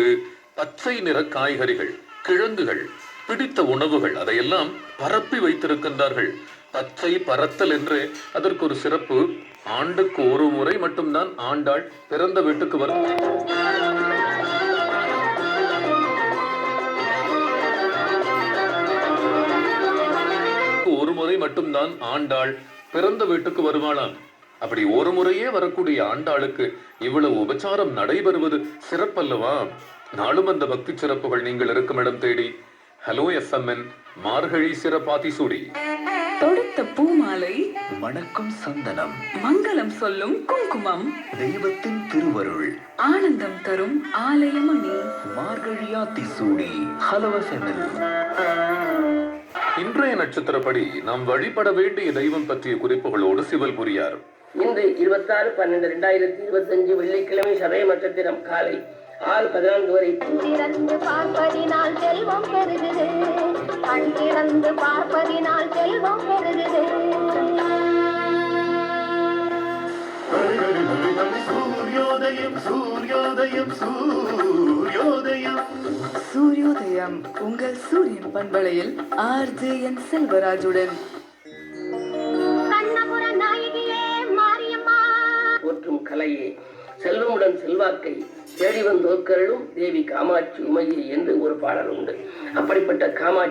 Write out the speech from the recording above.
விளக்கு பச்சை நிற காய்கறிகள் கிழங்குகள் பிடித்த உணவுகள் அதையெல்லாம் பரப்பி வைத்திருக்கின்றார்கள். பச்சை பரத்தல் என்று அதற்கு ஒரு சிறப்பு. ஆண்டுக்கு ஒரு முறை மட்டும்தான் ஆண்டாள் பிறந்த வீட்டுக்கு வரும் ஒரு முறை மட்டும்தான் ஆண்டாள் பிறந்த வீட்டுக்கு வருவாளாம். அப்படி ஒரு முறையே வரக்கூடிய ஆண்டாளுக்கு இவ்வளவு உபச்சாரம் நடைபெறுவது சிறப்பல்லவா? நாளும் அந்த பக்தி சிறப்புகள் நீங்கள் இருக்கும் இடம் தேடி. ஹலோ எஃப்எம்என் மார்கழி சிறப்பாதி சூடி தொடுத்த பூமாலை. மணக்கும் சந்தனம். மங்களம் சொல்லும் குங்குமம். தெய்வத்தின் திருவருள். ஆனந்தம் தரும் ஆலயமும் நீ மார்கழியா திசூடி ஹலவசனில் இன்றைய நட்சத்திரப்படி நாம் வழிபட வேண்டிய தெய்வம் பற்றிய குறிப்புகளோடு சிவல் புரியார். இன்று இருபத்தாறு பன்னெண்டு ரெண்டாயிரத்தி இருபத்தஞ்சு வெள்ளிக்கிழமை சதய நட்சத்திரம் காலை ஆறு பதினான்கு வரை. திறந்து பார்ப்பதினால் செல்வம் பெருகுது. கண் திறந்து பார்ப்பதினால் செல்வம் பெருகுது. சூரியோதயம் சூரியோதயம் சூரியோதயம். சூரியோதயம் உங்கள் சூரியன் பண்பலையில் ஆர்ஜே என் செல்வராஜுடன். போற்றும் கலையே செல்வமுடன் செல்வாக்கை தேடி வந்தோக்கருளும் தேவி காமாட்சி உமையே என்று ஒரு பாடல் உண்டு. அப்படிப்பட்ட காமாட்சி